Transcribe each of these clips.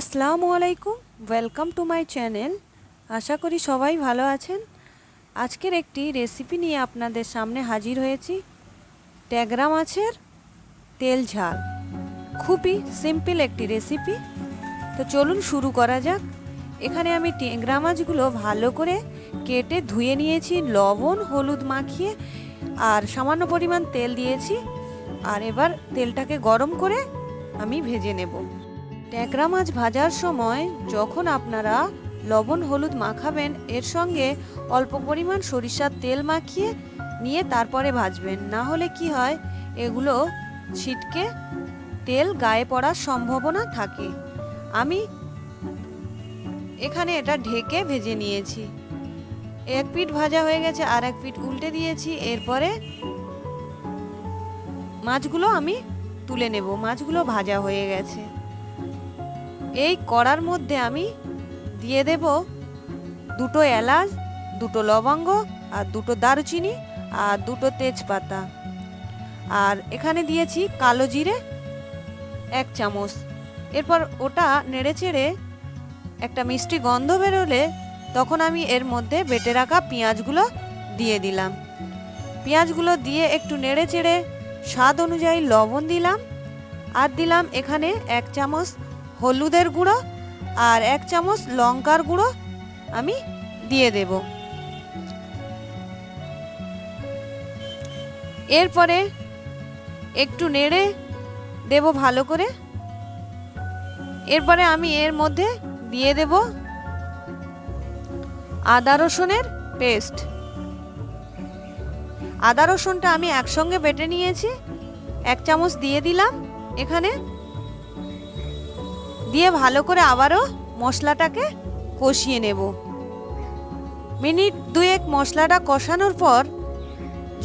আসসালামু আলাইকুম welcome to my channel আশা করি সবাই ভালো আছেন। আজকের একটি রেসিপি নিয়ে আপনাদের সামনে হাজির হয়েছি। ট্যাগরা মাছের তেল ঝাল। খুবই সিম্পল একটি রেসিপি তো চলুন শুরু করা যাক। এখানে আমি ট্যাংরা মাছগুলো ভালো করে কেটে ধুয়ে নিয়েছি, লবণ, হলুদ মাখিয়ে, আর সামান্য পরিমাণ তেল দিয়েছি। আর এবার তেলটাকে গরম করে আমি ভেজে নেব। ট্যাংরা মাছ ভাজার সময় যখন আপনারা লবণ হলুদ মাখাবেন, এর সঙ্গে অল্প পরিমাণ সরিষার তেল মাখিয়ে নিয়ে তারপরে ভাজবেন। না হলে কি হয়, এগুলো ছিটকে তেল গায়ে পড়ার সম্ভাবনা থাকে। আমি এখানে এটা ঢেকে ভেজে নিয়েছি। এক পিঠ ভাজা হয়ে গেছে, আর এক পিঠ উল্টে দিয়েছি। এরপরে মাছগুলো আমি তুলে নেব। মাছগুলো ভাজা হয়ে গেছে। এই কড়ার মধ্যে আমি দিয়ে দেব দুটো এলাচ, দুটো লবঙ্গ আর দুটো দারুচিনি আর দুটো তেজপাতা। আর এখানে দিয়েছি কালো জিরে এক চামচ। এরপর ওটা নেড়ে চেড়ে একটা মিষ্টি গন্ধ বেরোলে তখন আমি এর মধ্যে বেটে রাখা পেঁয়াজগুলো দিয়ে দিলাম। পেঁয়াজগুলো দিয়ে একটু নেড়ে চেড়ে স্বাদ অনুযায়ী লবণ দিলাম আর দিলাম এখানে এক চামচ হলুদের গুঁড়ো আর এক চামচ লঙ্কার গুঁড়ো আমি দিয়ে দেব। এরপরে একটু নেড়ে দেব ভালো করে। এরপরে আমি এর মধ্যে দিয়ে দেব আদা রসুনের পেস্ট। আদা রসুনটা আমি একসঙ্গে বেটে নিয়েছি। এক চামচ দিয়ে দিলাম এখানে। দিয়ে ভালো করে আবারও মশলাটাকে কষিয়ে নেব। মিনিট দুয়েক মশলাটা কষানোর পর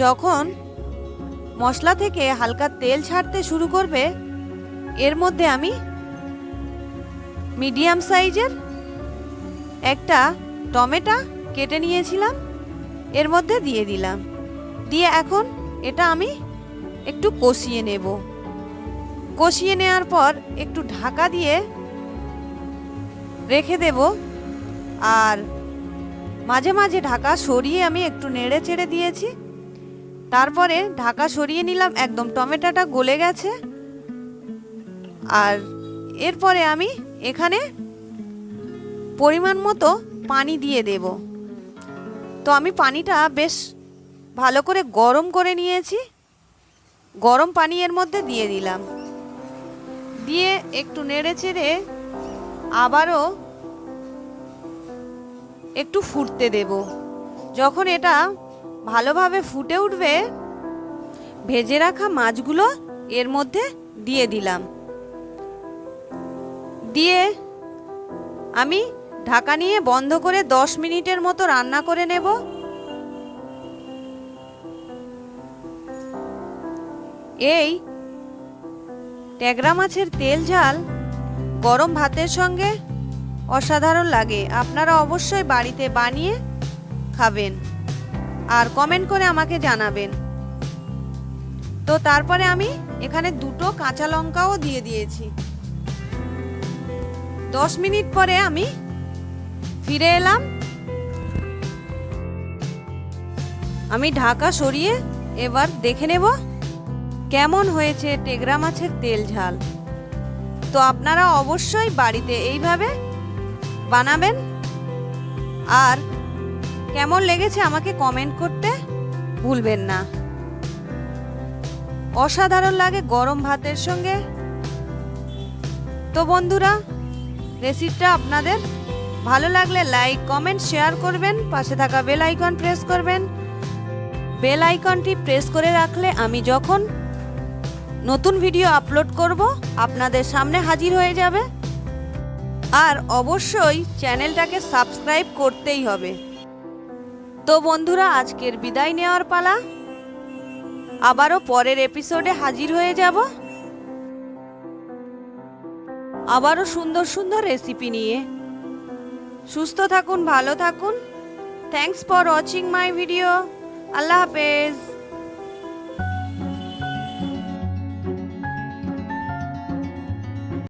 যখন মশলা থেকে হালকা তেল ছাড়তে শুরু করবে, এর মধ্যে আমি মিডিয়াম সাইজের একটা টমেটো কেটে নিয়েছিলাম, এর মধ্যে দিয়ে দিলাম। দিয়ে এখন এটা আমি একটু কষিয়ে নেব। কষিয়ে নেওয়ার পর একটু ঢাকা দিয়ে রেখে দেব। আর মাঝে মাঝে ঢাকা সরিয়ে আমি একটু নেড়ে চেড়ে দিয়েছি। তারপরে ঢাকা সরিয়ে নিলাম, একদম টমেটোটা গলে গেছে। আর এরপরে আমি এখানে পরিমাণ মতো পানি দিয়ে দেব। তো আমি পানিটা বেশ ভালো করে গরম করে নিয়েছি। গরম পানি এর মধ্যে দিয়ে দিলাম। দিয়ে একটু নেড়ে চেড়ে আবারও একটু ফুটতে দেব। যখন এটা ভালোভাবে ফুটে উঠবে, ভেজে রাখা মাছগুলো এর মধ্যে দিয়ে দিলাম। দিয়ে আমি ঢাকা নিয়ে বন্ধ করে দশ মিনিটের মতো রান্না করে নেব। এই ট্যাগরা মাছের তেল ঝাল গরম ভাতের সঙ্গে অসাধারণ লাগে। আপনারা অবশ্যই বাড়িতে বানিয়ে খাবেন আর কমেন্ট করে আমাকে জানাবেন। তো তারপরে আমি এখানে দুটো কাঁচা লঙ্কাও দিয়ে দিয়েছি। দশ মিনিট পরে আমি ফিরে এলাম। আমি ঢাকা সরিয়ে এবার দেখে নেব কেমন হয়েছে টেগরা মাছের তেল ঝাল? তো আপনারা অবশ্যই বাড়িতে এইভাবে বানাবেন। আর কেমন লেগেছে আমাকে কমেন্ট করতে ভুলবেন না। অসাধারণ লাগে গরম ভাতের সঙ্গে। তো বন্ধুরা রেসিপিটা আপনাদের ভালো লাগলে লাইক কমেন্ট শেয়ার করবেন। পাশে থাকা বেল আইকন প্রেস করবেন। বেল আইকনটি প্রেস করে রাখলে আমি যখন নতুন ভিডিও আপলোড করব, আপনাদের সামনে হাজির হয়ে যাবে। আর অবশ্যই চ্যানেলটাকে সাবস্ক্রাইব করতেই হবে। তো বন্ধুরা, আজকের বিদায় নেওয়ার পালা। আবারও পরের এপিসোডে হাজির হয়ে যাব। আবারও সুন্দর সুন্দর রেসিপি নিয়ে। সুস্থ থাকুন, ভালো থাকুন। Thanks for watching my video আল্লাহ হাফেজ।